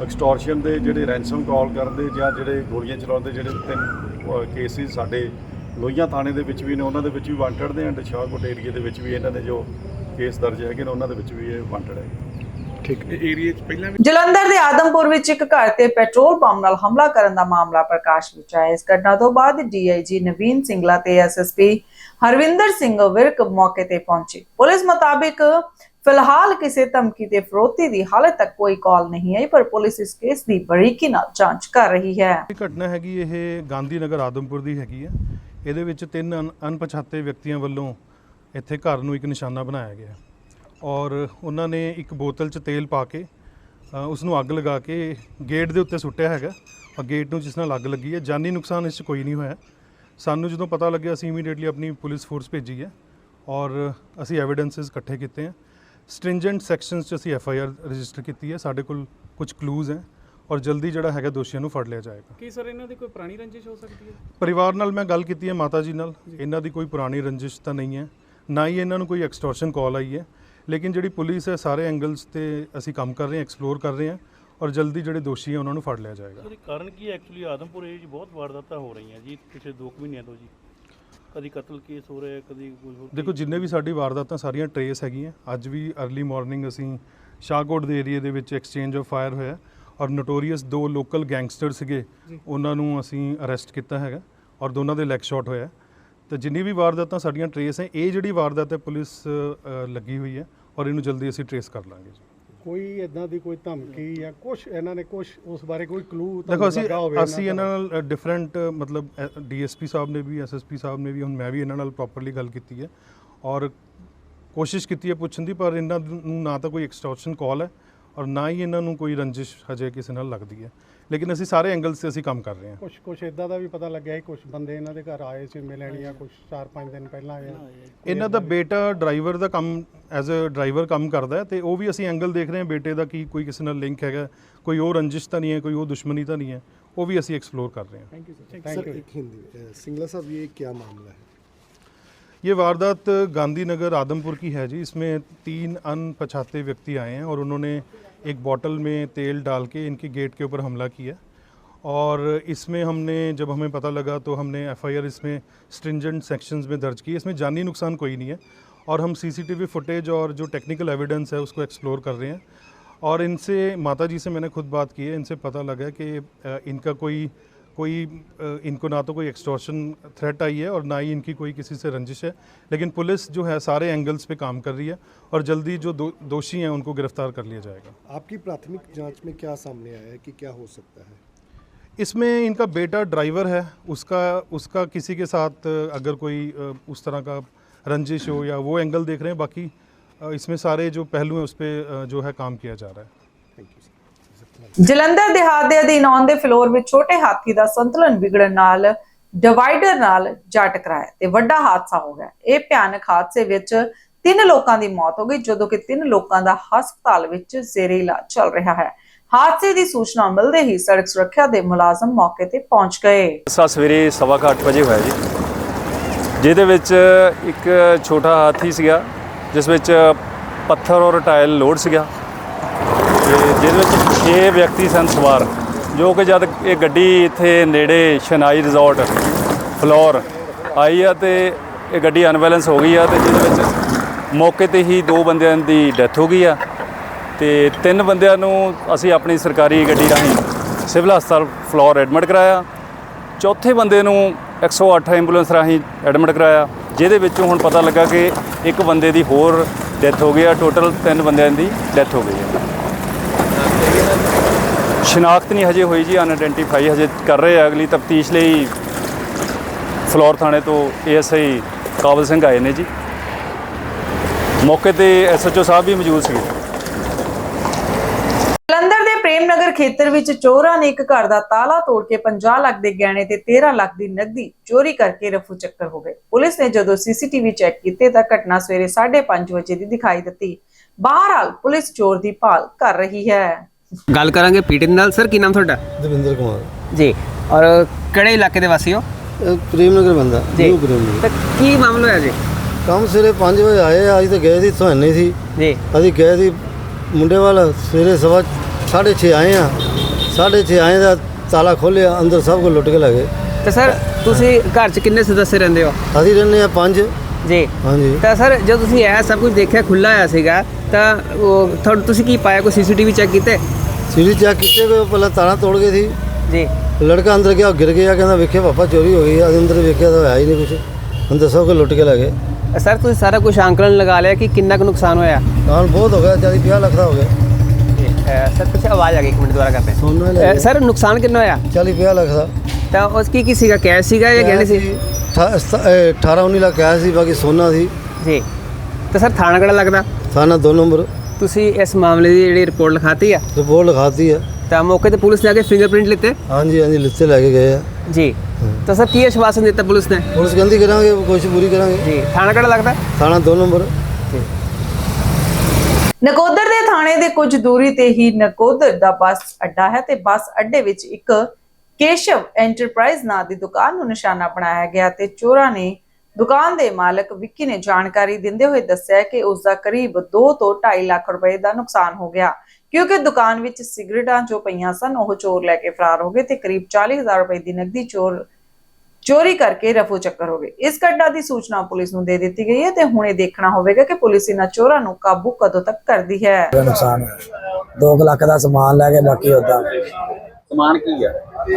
ਐਕਸਟੋਰਸ਼ਨ ਦੇ ਜਿਹੜੇ ਰੈਂਸਮ ਕਾਲ ਕਰਨ ਦੇ ਜਾਂ ਜਿਹੜੇ ਗੋਲੀਆਂ ਚਲਾਉਣ ਦੇ ਜਿਹੜੇ ਤਿੰਨ ਕੇਸਿਸ ਸਾਡੇ ਲੋਹੀਆਂ ਥਾਣੇ ਦੇ ਵਿੱਚ ਵੀ ਨੇ ਉਹਨਾਂ ਦੇ ਵਿੱਚ ਵੀ ਵਾਂਟਡ ਨੇ ਐਂਡ ਸ਼ਾਹਕੋਟ ਏਰੀਆ ਦੇ ਵਿੱਚ ਵੀ ਇਹਨਾਂ ਦੇ ਜੋ ਕੇਸ ਦਰਜ ਹੈਗੇ ਨੇ ਉਹਨਾਂ ਦੇ ਵਿੱਚ ਵੀ ਇਹ ਵਾਂਟਡ ਹੈ। ਠੀਕ ਜਲੰਧਰ ਦੇ ਆਦਮਪੁਰ ਵਿੱਚ ਇੱਕ ਘਰ ਤੇ ਪੈਟਰੋਲ ਪੰਪ ਨਾਲ ਹਮਲਾ ਕਰਨ ਦਾ ਮਾਮਲਾ ਪ੍ਰਕਾਸ਼ ਵਿੱਚ ਆਇਆ। ਇਸ ਘਟਨਾ ਤੋਂ ਬਾਅਦ ਡੀਆਈਜੀ ਨਵੀਨ ਸਿੰਗਲਾ ਤੇ ਐਸਐਸਪੀ ਹਰਵਿੰਦਰ ਸਿੰਘ ਵਿਰਕ ਮੌਕੇ ਤੇ ਪਹੁੰਚੇ। ਪੁਲਿਸ ਮੁਤਾਬਿਕ ਫਿਲਹਾਲ ਕਿਸੇ ਧਮਕੀ ਤੇ ਫਰੋਤੀ ਦੀ ਹਾਲੇ ਤੱਕ ਕੋਈ ਕਾਲ ਨਹੀਂ ਆਈ ਪਰ ਪੁਲਿਸ ਇਸ ਕੇਸ ਦੀ ਬਰੀਕੀ ਨਾਲ ਜਾਂਚ ਕਰ ਰਹੀ ਹੈ। ਇਹ ਘਟਨਾ ਹੈਗੀ ਇਹ ਗਾਂਧੀ ਨਗਰ ਆਦਮਪੁਰ ਦੀ ਹੈਗੀ ਹੈ। ਇਹਦੇ ਵਿੱਚ ਤਿੰਨ ਅਣ- ਅਣਪਛਾਤੇ ਵਿਅਕਤੀਆਂ ਵੱਲੋਂ ਇੱਥੇ ਘਰ ਨੂੰ ਇੱਕ ਨਿਸ਼ਾਨਾ ਬਣਾਇਆ ਗਿਆ। ਔਰ ਉਹਨਾਂ ਨੇ ਇੱਕ ਬੋਤਲ 'ਚ ਤੇਲ ਪਾ ਕੇ ਅ, ਉਸ ਨੂੰ ਅੱਗ ਲਗਾ ਕੇ ਗੇਟ ਦੇ ਉੱਤੇ ਸੁੱਟਿਆ ਹੈਗਾ। ਔਰ ਗੇਟ ਨੂੰ ਜਿਸ ਨਾਲ ਅੱਗ ਲੱਗੀ ਹੈ ਜਾਨੀ ਨੁਕਸਾਨ ਇਸ 'ਚ ਕੋਈ ਨਹੀਂ ਹੋਇਆ। ਸਾਨੂੰ ਜਦੋਂ ਪਤਾ ਲੱਗਿਆ ਅਸੀਂ ਇਮੀਡੀਏਟਲੀ ਆਪਣੀ ਪੁਲਿਸ ਫੋਰਸ ਭੇਜੀ ਹੈ ਔਰ ਅਸੀਂ ਐਵੀਡੈਂਸਸ ਇਕੱਠੇ ਕੀਤੇ ਹੈ। ਸਟ੍ਰਿੰਜੈਂਟ ਸੈਕਸ਼ਨਸ 'ਚ ਅਸੀਂ ਐਫ ਆਈ ਆਰ ਰਜਿਸਟਰ ਕੀਤੀ ਹੈ। ਸਾਡੇ ਕੋਲ ਕੁਝ ਕਲੂਜ਼ ਹੈ ਔਰ ਜਲਦੀ ਜਿਹੜਾ ਹੈਗਾ ਦੋਸ਼ੀਆਂ ਨੂੰ ਫੜ ਲਿਆ ਜਾਏਗਾ। ਕੀ ਸਰ ਇਹਨਾਂ ਦੀ ਕੋਈ ਪੁਰਾਣੀ ਰੰਜਿਸ਼ ਹੋ ਸਕਦੀ ਹੈ? ਪਰਿਵਾਰ ਨਾਲ ਮੈਂ ਗੱਲ ਕੀਤੀ ਹੈ ਮਾਤਾ ਜੀ ਨਾਲ। ਇਹਨਾਂ ਦੀ ਕੋਈ ਪੁਰਾਣੀ ਰੰਜਿਸ਼ ਤਾਂ ਨਹੀਂ ਹੈ। ਨਾ ਹੀ ਇਹਨਾਂ ਨੂੰ ਕੋਈ ਐਕਸਟੋਰਸ਼ਨ ਕਾਲ ਆਈ ਹੈ। ਲੇਕਿਨ ਜਿਹੜੀ ਪੁਲਿਸ ਹੈ ਸਾਰੇ ਐਂਗਲਸ ਤੇ ਅਸੀਂ ਕੰਮ ਕਰ ਰਹੇ ਹਾਂ ਐਕਸਪਲੋਰ ਕਰ ਰਹੇ ਹਾਂ। ਔਰ ਜਲਦੀ ਜਿਹੜੇ ਦੋਸ਼ੀ ਹੈ ਉਹਨਾਂ ਨੂੰ ਫੜ ਲਿਆ ਜਾਏਗਾ। ਉਹਦੇ ਕਾਰਨ ਕੀ ਐਕਚੁਅਲੀ ਆਦਮਪੁਰ ਏਰੀਆ 'ਚ ਬਹੁਤ ਵਾਰਦਾਤਾਂ ਹੋ ਰਹੀਆਂ ਜੀ ਪਿਛਲੇ 2 ਮਹੀਨਿਆਂ ਤੋਂ ਜੀ। ਕਦੀ ਕਤਲ ਕੇਸ ਹੋ ਰਿਹਾ ਕਦੀ ਹੋਰ ਦੇਖੋ ਜਿੰਨੇ ਵੀ ਸਾਡੀ ਵਾਰਦਾਤਾਂ ਸਾਰੀਆਂ ਟਰੇਸ ਹੈਗੀਆਂ। ਅੱਜ ਵੀ अर्ਲੀ ਮਾਰਨਿੰਗ ਅਸੀਂ ਸ਼ਾਹਕੋਟ ਦੇ ਏਰੀਆ ਦੇ ਵਿੱਚ ਐਕਸਚੇਂਜ ਆਫ ਫਾਇਰ ਹੋਇਆ ਔਰ ਨੋਟੋਰੀਅਸ ਦੋ ਲੋਕਲ ਗੈਂਗਸਟਰ ਸੀਗੇ ਉਹਨਾਂ ਨੂੰ ਅਸੀਂ ਅਰੈਸਟ ਕੀਤਾ ਹੈਗਾ ਔਰ ਦੋਨਾਂ ਦੇ ਲੈਗ ਸ਼ਾਟ ਹੋਇਆ। ਤਾਂ ਜਿੰਨੀ ਵੀ ਵਾਰਦਾਤਾਂ ਸਾਡੀਆਂ ਟਰੇਸ ਹੈ ਇਹ ਜਿਹੜੀ ਵਾਰਦਾਤ ਹੈ ਪੁਲਿਸ ਲੱਗੀ ਹੋਈ ਹੈ ਔਰ ਇਹਨੂੰ ਜਲਦੀ ਅਸੀਂ ਟਰੇਸ ਕਰ ਲਾਂਗੇ ਜੀ। ਕੋਈ ਇਦਾਂ ਦੀ ਕੋਈ ਧਮਕੀ ਜਾਂ ਕੁਝ ਇਹਨਾਂ ਨੇ ਕੁਝ ਉਸ ਬਾਰੇ ਕੋਈ ਕਲੂ ਦੇਖੋ ਅਸੀਂ ਅਸੀਂ ਇਹਨਾਂ ਨਾਲ ਡਿਫਰੈਂਟ ਮਤਲਬ ਡੀਐਸਪੀ ਸਾਹਿਬ ਨੇ ਵੀ ਐਸਐਸਪੀ ਸਾਹਿਬ ਨੇ ਵੀ ਹੁਣ ਮੈਂ ਵੀ ਇਹਨਾਂ ਨਾਲ ਪ੍ਰੋਪਰਲੀ ਗੱਲ ਕੀਤੀ ਹੈ ਔਰ ਕੋਸ਼ਿਸ਼ ਕੀਤੀ ਹੈ ਪੁੱਛਣ ਦੀ ਪਰ ਇਹਨਾਂ ਨੂੰ ਨਾ ਤਾਂ ਕੋਈ ਐਕਸਟੋਰਸ਼ਨ ਕਾਲ ਹੈ। ਔਰ ਨਾ ਹੀ ਇਹਨਾਂ ਨੂੰ ਕੋਈ ਰੰਜਿਸ਼ ਹਜੇ ਕਿਸੇ ਨਾਲ ਲੱਗਦੀ ਹੈ। ਲੇਕਿਨ ਅਸੀਂ ਸਾਰੇ ਐਂਗਲਸ ਤੇ ਅਸੀਂ ਕੰਮ ਕਰ ਰਹੇ ਹਾਂ। ਕੁਝ ਕੁਝ ਇਦਾਂ ਦਾ ਵੀ ਪਤਾ ਲੱਗਿਆ ਸੀ ਕੁਝ ਬੰਦੇ ਇਹਨਾਂ ਦੇ ਘਰ ਆਏ ਸੀ ਮਿਲਣ ਮਿਲਣੀਆਂ ਕੁਝ 4-5 ਦਿਨ ਪਹਿਲਾਂ ਆਏ ਇਹਨਾਂ ਦਾ ਬੇਟਾ ਡਰਾਈਵਰ ਦਾ ਕੰਮ ਐਜ਼ ਅ ਡਰਾਈਵਰ ਕੰਮ ਕਰਦਾ ਹੈ ਤੇ ਉਹ ਵੀ ਅਸੀਂ ਐਂਗਲ ਦੇਖ ਰਹੇ ਹਾਂ ਬੇਟੇ ਦਾ ਕੀ ਕੋਈ ਕਿਸੇ ਨਾਲ ਲਿੰਕ ਹੈਗਾ ਕੋਈ ਉਹ ਰੰਜਿਸ਼ ਤਾਂ ਨਹੀਂ ਹੈ ਕੋਈ ਉਹ ਦੁਸ਼ਮਣੀ ਤਾਂ ਨਹੀਂ ਹੈ ਉਹ ਵੀ ਅਸੀਂ ਐਕਸਪਲੋਰ ਕਰ ਰਹੇ ਹਾਂ। Thank you sir thank you Singla sahib ਇਹ ਕੀ ਮਾਮਲਾ ਹੈ? ये वारदात गांधीनगर आदमपुर की है जी। इसमें तीन अन पछाते व्यक्ति आए हैं और उन्होंने एक बॉटल में तेल डाल के इनके गेट के ऊपर हमला किया। और इसमें हमने, जब हमें पता लगा तो हमने एफआईआर इसमें स्ट्रिंजेंट सेक्शंस में दर्ज की। इसमें जानी नुकसान कोई नहीं है और हम सीसीटीवी फुटेज और जो टेक्निकल एविडेंस है उसको एक्सप्लोर कर रहे हैं। और इनसे, माता जी से मैंने खुद बात की है। इनसे पता लगा कि इनका कोई कोई इनको ना तो कोई एक्सटॉर्शन थ्रेट आई है और ना ही इनकी कोई किसी से रंजिश है। लेकिन पुलिस जो है सारे एंगल्स पे काम कर रही है और जल्दी जो दो, दोषी हैं उनको गिरफ़्तार कर लिया जाएगा। आपकी प्राथमिक जाँच में क्या सामने आया है कि क्या हो सकता है? इसमें इनका बेटा ड्राइवर है। उसका उसका किसी के साथ अगर कोई उस तरह का रंजिश हो या वो एंगल देख रहे हैं बाकी इसमें सारे जो पहलू हैं उस पर जो है काम किया जा रहा है। ਜਲੰਧਰ ਦਿਹਾਤ ਦੇ ਅਧੀਨ ਆਉਂਦੇ ਫਲੋਰ ਵਿੱਚ ਛੋਟੇ ਹਾਥੀ ਦਾ ਸੰਤੁਲਨ ਵਿਗੜਨ ਨਾਲ ਡਿਵਾਈਡਰ ਨਾਲ ਜਾ ਟਕਰਾਇਆ ਤੇ ਵੱਡਾ ਹਾਦਸਾ ਹੋ ਗਿਆ। ਇਹ ਭਿਆਨਕ ਹਾਦਸੇ ਵਿੱਚ ਤਿੰਨ ਲੋਕਾਂ ਦੀ ਮੌਤ ਹੋ ਗਈ, ਜਦੋਂ ਕਿ ਤਿੰਨ ਲੋਕਾਂ ਦਾ ਹਸਪਤਾਲ ਵਿੱਚ ਜ਼ੇਰੇ ਇਲਾਜ ਚੱਲ ਰਿਹਾ ਹੈ। ਹਾਦਸੇ ਦੀ ਸੂਚਨਾ ਮਿਲਦੇ ਹੀ ਸੜਕ ਸੁਰੱਖਿਆ ਦੇ ਮੁਲਾਜ਼ਮ ਮੌਕੇ ਤੇ ਪਹੁੰਚ ਗਏ। ਹਾਦਸਾ ਸਵੇਰੇ ਸਵਾ ਕੁ ਅੱਠ ਵਜੇ ਹੋਇਆ ਜੀ, ਜਿਹਦੇ ਵਿੱਚ ਇੱਕ ਛੋਟਾ ਹਾਥੀ ਸੀਗਾ, ਜਿਸ ਵਿੱਚ ਪੱਥਰ ਔਰ ਟਾਇਲ ਲੋਡ ਸੀਗਾ। ਤੇ ਜਿਹਦੇ ਵਿੱਚ 6 ਵਿਅਕਤੀ ਸਨ ਸਵਾਰ, ਜੋ ਕਿ ਜਦ ਇਹ ਗੱਡੀ ਇੱਥੇ ਨੇੜੇ ਸ਼ਨਾਈ ਰਿਜ਼ੋਰਟ, ਫਲੋਰ ਆਈ ਆ ਤੇ ਇਹ ਗੱਡੀ ਅਨਬੈਲੈਂਸ ਹੋ ਗਈ ਆ ਤੇ ਜਿਹਦੇ ਵਿੱਚ ਮੌਕੇ ਤੇ ਹੀ ਦੋ ਬੰਦਿਆਂ ਦੀ ਡੈਥ ਹੋ ਗਈ ਆ ਤੇ ਤਿੰਨ ਬੰਦਿਆਂ ਨੂੰ ਅਸੀਂ ਆਪਣੀ ਸਰਕਾਰੀ ਗੱਡੀ ਰਾਹੀਂ ਸਿਵਲ ਹਸਪਤਾਲ ਫਲੋਰ ਐਡਮਿਟ ਕਰਾਇਆ। ਚੌਥੇ ਬੰਦੇ ਨੂੰ 108 ਐਂਬੂਲੈਂਸ ਰਾਹੀਂ ਐਡਮਿਟ ਕਰਾਇਆ, ਜਿਹਦੇ ਵਿੱਚੋਂ ਹੁਣ ਪਤਾ ਲੱਗਾ ਕਿ ਇੱਕ ਬੰਦੇ ਦੀ ਹੋਰ ਡੈਥ ਹੋ ਗਈ ਆ, ਟੋਟਲ ਤਿੰਨ ਬੰਦਿਆਂ ਦੀ ਡੈਥ ਹੋ ਗਈ ਹੈ ਸ਼ਨਾਖਤ ਨਹੀਂ ਹਜੇ ਹੋਈ ਜੀ ਅਨਆਇਡੈਂਟੀਫਾਈ ਹਜੇ ਕਰ ਰਹੇ ਆ। ਅਗਲੀ ਤਫਤੀਸ਼ ਲਈ ਫਲੋਰ ਥਾਣੇ ਤੋਂ ਏਐਸਆਈ ਕਾਬਲ ਸਿੰਘ ਆਏ ਨੇ ਜੀ। ਮੌਕੇ ਤੇ ਐਸਐਚਓ ਸਾਹਿਬ ਵੀ ਮੌਜੂਦ ਸੀਗੇ। ਜਲੰਧਰ ਦੇ ਪ੍ਰੇਮ ਨਗਰ ਖੇਤਰ ਵਿੱਚ ਚੋਰਾਂ ਨੇ ਇੱਕ ਘਰ ਦਾ ਤਾਲਾ ਤੋੜ ਕੇ 50 ਲੱਖ ਦੇ ਗਹਿਣੇ ਤੇ 13 ਲੱਖ ਦੀ ਨਕਦੀ ਚੋਰੀ ਕਰਕੇ ਰਫੂ ਚੱਕਰ ਹੋ ਗਏ। ਪੁਲਿਸ ਨੇ ਜਦੋਂ ਸੀਸੀਟੀਵੀ ਚੈੱਕ ਕੀਤੇ ਤਾਂ ਘਟਨਾ ਸਵੇਰੇ 5:30 ਵਜੇ ਦੀ ਦਿਖਾਈ ਦਿੱਤੀ। ਬਹਰਹਾਲ ਪੁਲਿਸ ਚੋਰ ਦੀ ਭਾਲ ਕਰ ਰਹੀ ਹੈ। ਗੱਲ ਕਰਾਂਗੇ ਪੀਟੀ ਦੇ ਨਾਲ। ਸਰ ਕੀ ਨਾਮ ਤੁਹਾਡਾ? ਦਵਿੰਦਰ ਕੁਮਾਰ। ਜੀ ਔਰ ਕਿਹੜੇ ਇਲਾਕੇ ਦੇ ਵਾਸੀ ਹੋ? ਪ੍ਰੇਮ ਨਗਰ ਬੰਦਾ ਜੀ। ਤਾਂ ਕੀ ਮਾਮਲਾ ਹੋਇਆ ਜੀ? ਕੰਮ ਸਵੇਰੇ 5 ਵਜੇ ਆਏ ਆ, ਤਾਂ ਗਏ ਸੀ ਸੁਹਾਨੇ ਸੀ। ਜੀ। ਅਸੀਂ ਗਏ ਸੀ ਮੁੰਡੇ ਵਾਲ ਸਵੇਰੇ ਸਵਾ 6:30 ਆਏ ਆ। 6:30 ਆਏ ਦਾ ਤਾਲਾ ਖੋਲਿਆ ਅੰਦਰ ਸਭ ਕੁਝ ਲੁੱਟ ਕੇ ਲੈ ਗਏ। ਤਾਂ ਸਰ ਤੁਸੀਂ ਘਰ 'ਚ ਕਿੰਨੇ ਸਦੱਸਿਆ ਰਹਿੰਦੇ ਹੋ? ਅਸੀਂ ਰਹਿੰਦੇ ਆ ਪੰਜ। ਜੀ। ਹਾਂਜੀ। ਤਾਂ ਸਰ ਜਦੋਂ ਤੁਸੀਂ ਇਹ ਸਭ ਕੁਝ ਦੇਖਿਆ ਖੁੱਲਾ ਹੋਇਆ ਸੀਗਾ ਤਾਂ ਉਹ ਤੁਹਾਨੂੰ ਤੁਸੀਂ ਕੀ ਪਾਇਆ? ਕੋਈ ਸੀਸੀਟੀਵੀ ਚੈੱਕ ਕੀਤੇ? ਸੀੜੀ ਚੈੱਕ ਕੀਤੇ ਕੋਈ ਪਹਿਲਾਂ ਤਾਲਾ ਤੋੜ ਗਏ ਸੀ। ਜੀ। ਲੜਕਾ ਅੰਦਰ ਗਿਆ ਉਹ ਗਿਰ ਗਿਆ ਕਹਿੰਦਾ ਵੇਖਿਆ ਪਾਪਾ ਚੋਰੀ ਹੋ ਗਈ ਆ। ਅੰਦਰ ਵੇਖਿਆ ਤਾਂ ਹੋਇਆ ਹੀ ਨਹੀਂ ਕੁਝ ਅੰਦਰ ਸਭ ਕੁਝ ਲੁੱਟ ਕੇ ਲੈ ਗਏ। ਸਰ ਤੁਸੀਂ ਸਾਰਾ ਕੁਝ ਆਂਕਲਨ ਲਗਾ ਲਿਆ ਕਿ ਕਿੰਨਾ ਕੁ ਨੁਕਸਾਨ ਹੋਇਆ? ਨਾਲ ਬਹੁਤ ਹੋ ਗਿਆ ਚਾਲੀ 50 ਲੱਖ ਦਾ ਹੋ ਗਿਆ। ਜੀ ਸਰ ਕੁਛ ਆਵਾਜ਼ ਆ ਗਈ ਇੱਕ ਮਿੰਟ ਦੁਬਾਰਾ ਕਰਦੇ ਸੋਨਾ ਹਾਂ। ਸਰ ਨੁਕਸਾਨ ਕਿੰਨਾ ਹੋਇਆ? 40 50 ਲੱਖ ਦਾ। ਤਾਂ ਉਸ ਕੀ ਕੀ ਸੀਗਾ? ਕੈਸ਼ ਸੀਗਾ ਜਾਂ ਗਹਿਣੇ ਸੀ? 18 19 ਲੱਖ ਆਇਆ ਸੀ ਬਾਕੀ ਸੋਨਾ ਸੀ। ਜੀ। ਤਾਂ ਸਰ ਥਾਣਾ ਕਿਹੜਾ ਲੱਗਦਾ? ਸਾਨਾ ਦੋ ਨੰਬਰ। ਤੁਸੀਂ ਇਸ ਮਾਮਲੇ ਦੀ ਜਿਹੜੀ ਰਿਪੋਰਟ ਲਿਖਾਤੀ ਆ? ਰਿਪੋਰਟ ਲਿਖਾਤੀ ਹੈ ਤਾਂ ਮੌਕੇ ਤੇ ਪੁਲਿਸ ਨੇ ਆ ਕੇ ਫਿੰਗਰਪ੍ਰਿੰਟ ਲਿੱਤੇ? ਹਾਂਜੀ ਹਾਂਜੀ ਲਿੱਤੇ ਲੈ ਕੇ ਗਏ ਆ। ਜੀ। ਤਾਂ ਸਰ ਕੀ ਆਸ਼ਵਾਸਨ ਦਿੱਤਾ ਪੁਲਿਸ ਨੇ? ਪੁਲਿਸ ਕਹਿੰਦੀ ਕਰਾਂਗੇ ਕੋਸ਼ਿਸ਼ ਪੂਰੀ ਕਰਾਂਗੇ। ਜੀ। ਥਾਣਾ ਕਿਹੜਾ ਲੱਗਦਾ? ਥਾਣਾ ਦੋ ਨੰਬਰ। ਨਕੋਦਰ ਦੇ ਥਾਣੇ ਦੇ ਕੁਝ ਦੂਰੀ ਤੇ ਹੀ ਨਕੋਦਰ ਦਾ ਬੱਸ ਅੱਡਾ ਹੈ ਤੇ ਬੱਸ ਅੱਡੇ ਵਿੱਚ ਇੱਕ ਕੇਸ਼ਵ ਐਂਟਰਪ੍ਰਾਈਜ਼ ਨਾਂ ਦੀ ਦੁਕਾਨ ਨੂੰ ਨਿਸ਼ਾਨਾ ਬਣਾਇਆ ਗਿਆ ਤੇ ਚੋਰਾਂ ਨੇ ਦੁਕਾਨ ਦੇ ਮਾਲਕ ਵਿੱਕੀ ਨੇ ਜਾਣਕਾਰੀ ਦਿੰਦੇ ਹੋਏ ਦੱਸਿਆ ਕਿ ਉਸ ਦਾ ਕਰੀਬ 2 ਤੋਂ 2.5 ਲੱਖ ਰੁਪਏ ਦਾ ਨੁਕਸਾਨ ਹੋ ਗਿਆ। ਕਿਉਂਕਿ ਦੁਕਾਨ ਵਿੱਚ ਸਿਗਰਟਾਂ ਜੋ ਪਈਆਂ ਸਨ, ਉਹ ਚੋਰ ਲੈ ਕੇ ਫਰਾਰ ਹੋ ਗਏ ਤੇ ਕਰੀਬ 40000 ਰੁਪਏ ਦੀ ਨਕਦੀ ਚੋਰ, ਚੋਰੀ ਕਰਕੇ ਰਫੂ ਚੱਕਰ ਹੋ ਗਏ। ਇਸ ਘਟਨਾ ਦੀ ਸੂਚਨਾ ਪੁਲਿਸ ਨੂੰ ਦੇ ਦਿੱਤੀ ਗਈ ਹੈ ਤੇ ਹੁਣ ਇਹ ਦੇਖਣਾ ਹੋਵੇਗਾ ਕਿ ਪੁਲਿਸ ਇਹਨਾਂ ਚੋਰਾਂ ਨੂੰ ਕਾਬੂ ਕਦੋਂ ਤੱਕ ਕਰਦੀ ਹੈ। ਨੁਕਸਾਨ 2 ਲੱਖ ਦਾ ਸਮਾਨ ਲੈ ਕੇ ਬਾਕੀ ਉਦਾਂ ਸਮਾਨ ਕੀ ਹੈ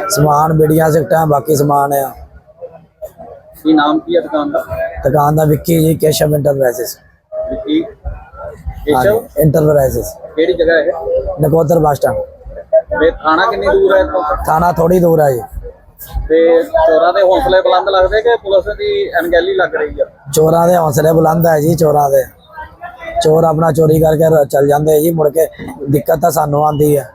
ਸਮਾਨ ਬੀੜੀਆਂ ਸਿਕਟਾਂ ਬਾਕੀ ਸਮਾਨ ਆ। ਕੀ ਨਾਮ ਕੀ ਹੈ ਦੁਕਾਨ ਦਾ? ਦੁਕਾਨ ਦਾ ਵਿੱਕੀ ਜੀ ਕੇਸ਼ਵ ਇੰਟਰਪ੍ਰਾਈਜ਼ਸ। ਕੀ ਕੇਸ਼ਵ? ਇੰਟਰਪ੍ਰਾਈਜ਼ਸ। ਕਿਹੜੀ ਜਗ੍ਹਾ ਹੈ ਨਕੋਦਰ ਬੱਸ ਸਟੈਂਡ। ਤੇ ਥਾਣਾ ਕਿੰਨੀ ਦੂਰ ਹੈ ਇੱਥੋਂ? ਥਾਣਾ ਥੋੜੀ ਦੂਰ ਆ ਜੀ। ਤੇ ਚੋਰਾਂ ਦੇ ਹੌਸਲੇ ਬੁਲੰਦ ਲੱਗਦੇ ਕਿ ਪੁਲਿਸ ਦੀ ਅਣਗਹਿਲੀ ਲੱਗ ਰਹੀ ਆ? ਚੋਰਾਂ ਦੇ ਹੌਸਲੇ ਬੁਲੰਦ ਹੈ ਜੀ ਚੋਰਾਂ ਦੇ। ਚੋਰ ਆਪਣਾ ਚੋਰੀ ਕਰਕੇ ਰ- ਚੱਲ ਜਾਂਦੇ ਜੀ ਮੁੜ ਕੇ ਦਿੱਕਤ ਤਾਂ ਸਾਨੂੰ ਆਂਦੀ ਹੈ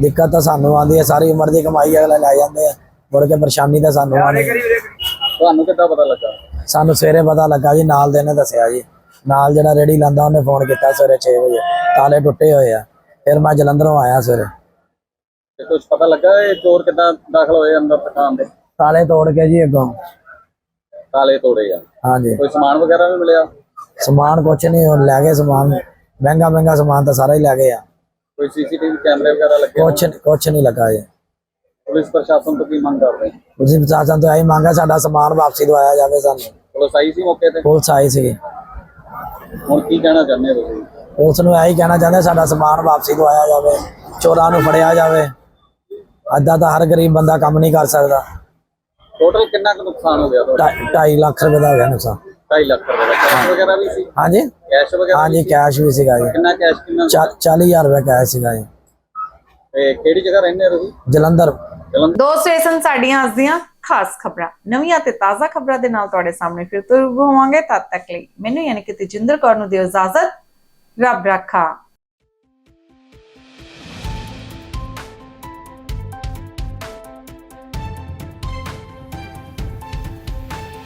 ਦਿੱਕਤ ਤਾਂ ਸਾਨੂੰ ਆਂਦੀ ਹੈ ਸਾਰੀ ਉਮਰ ਦੀ ਕਮਾਈ ਅਗਲੇ ਲੈ ਜਾਂਦੇ ਆ। ਮੁੜ ਕੇ ਪਰੇਸ਼ਾਨੀ ਤਾਂ ਸਾਨੂੰ ਆਉਂਦੀ ਹੈ ਤੁਹਾਨੂੰ ਕਿੱਦਾਂ ਪਤਾ ਲੱਗਾ? ਸਾਨੂੰ ਸਵੇਰੇ ਪਤਾ ਲੱਗਾ ਜੀ ਨਾਲ ਦੇ ਨੇ ਦੱਸਿਆ ਜੀ। ਨਾਲ ਜਿਹੜਾ ਰੇੜੀ ਲਾਂਦਾ ਉਹਨੇ ਫੋਨ ਕੀਤਾ ਸਵੇਰੇ 6 ਵਜੇ। ਤਾਲੇ ਟੁੱਟੇ ਹੋਏ ਆ। ਫਿਰ ਮੈਂ ਜਲੰਧਰੋਂ ਆਇਆ ਸਵੇਰੇ। ਤੇ ਕੁਝ ਪਤਾ ਲੱਗਾ ਇਹ ਚੋਰ ਕਿੱਦਾਂ ਦਾਖਲ ਹੋਏ ਅੰਦਰ ਦੁਕਾਨ ਦੇ? ਤਾਲੇ ਤੋੜ ਕੇ ਜੀ ਅੱਗੋਂ। ਤਾਲੇ ਤੋੜੇ ਆ। ਹਾਂਜੀ। ਕੋਈ ਸਮਾਨ ਵਗੈਰਾ ਵੀ ਮਿਲਿਆ? ਸਮਾਨ ਕੁਛ ਨਹੀਂ ਉਹ ਲੈ ਗਏ ਸਮਾਨ। ਮਹਿੰਗਾ ਮਹਿੰਗਾ ਸਮਾਨ ਤਾਂ ਸਾਰਾ ਹੀ ਲੈ ਗਏ ਆ। ਕੋਈ ਸੀਸੀਟੀਵੀ ਕੈਮਰੇ ਵਗੈਰਾ ਲੱਗੇ? ਕੁਛ ਕੁਛ ਨਹੀਂ ਲੱਗਾ ਜੀ ਪੁਲਿਸ ਪ੍ਰਸ਼ਾਸਨ ਤੋਂ ਕੀ ਮੰਗ ਕਰਦੇ ਤੁਸੀਂ ਪ੍ਰਸ਼ਾਸਨ ਤੋਂ ਆਈ ਮੰਗਾ ਸਾਡਾ ਸਮਾਨ ਵਾਪਸੀ ਦਵਾਇਆ ਜਾਵੇ ਸਾਨੂੰ। ਪੁਲਿਸ ਆਈ ਸੀ ਮੌਕੇ ਤੇ? ਪੁਲਿਸ ਆਈ ਸੀਗੀ। ਹੁਣ ਕੀ ਕਹਿਣਾ ਚਾਹੁੰਦੇ ਹੋ ਤੁਸੀਂ? ਪੁਲਿਸ ਨੂੰ ਇਹੀ ਕਹਿਣਾ ਚਾਹੁੰਦੇ ਸਾਡਾ ਸਮਾਨ ਵਾਪਸੀ ਦਵਾਇਆ ਜਾਵੇ ਚੋਰਾਂ ਨੂੰ ਫੜਿਆ ਜਾਵੇ। ਅੱਧਾ ਤਾਂ ਹਰ ਗਰੀਬ ਬੰਦਾ ਕੰਮ ਨਹੀਂ ਕਰ ਸਕਦਾ। ਟੋਟਲ ਕਿੰਨਾ ਕੁ ਨੁਕਸਾਨ ਹੋ ਗਿਆ ਤੁਹਾਡਾ? 2.5 ਲੱਖ ਰੁਪਏ ਦਾ ਹੋ ਗਿਆ ਨੁਕਸਾਨ। 2.5 ਲੱਖ ਰੁਪਏ ਦਾ ਕੈਸ਼ ਵਗੈਰਾ ਵੀ ਸੀ? ਹਾਂਜੀ। ਕੈਸ਼ ਵਗੈਰਾ ਹਾਂਜੀ ਵੀ ਸੀ? ਕੈਸ਼ ਵੀ ਸੀਗਾ ਜੀ। ਕਿੰਨਾ ਕੈਸ਼ ਕਿੰਨਾ ਚਾ- 40000 ਰੁਪਏ ਕੈਸ਼ ਸੀਗਾ ਜੀ। ਤੇ ਕਿਹੜੀ ਜਗ੍ਹਾ ਰਹਿੰਦੇ ਹੋ ਤੁਸੀਂ? ਜਲੰਧਰ। ਜਲੰਧਰ। ਦੋ ਸਟੇਸ਼ਨ ਸਾਡੀਆਂ ਅੱਜ ਦੀਆਂ ਖਾਸ ਖਬਰਾਂ। ਨਵੀਆਂ ਤੇ ਤਾਜ਼ਾ ਖਬਰਾਂ ਦੇ ਨਾਲ ਤੁਹਾਡੇ ਸਾਹਮਣੇ ਫਿਰ ਤੋਂ ਹੋਵਾਂਗੇ। ਤਦ ਤੱਕ ਲਈ ਮੈਨੂੰ ਯਾਨੀ ਕਿ ਤੇਜਿੰਦਰ ਕੌਰ ਨੂੰ ਦਿਓ ਇਜਾਜ਼ਤ। ਰੱਬ ਰੱਖਾ।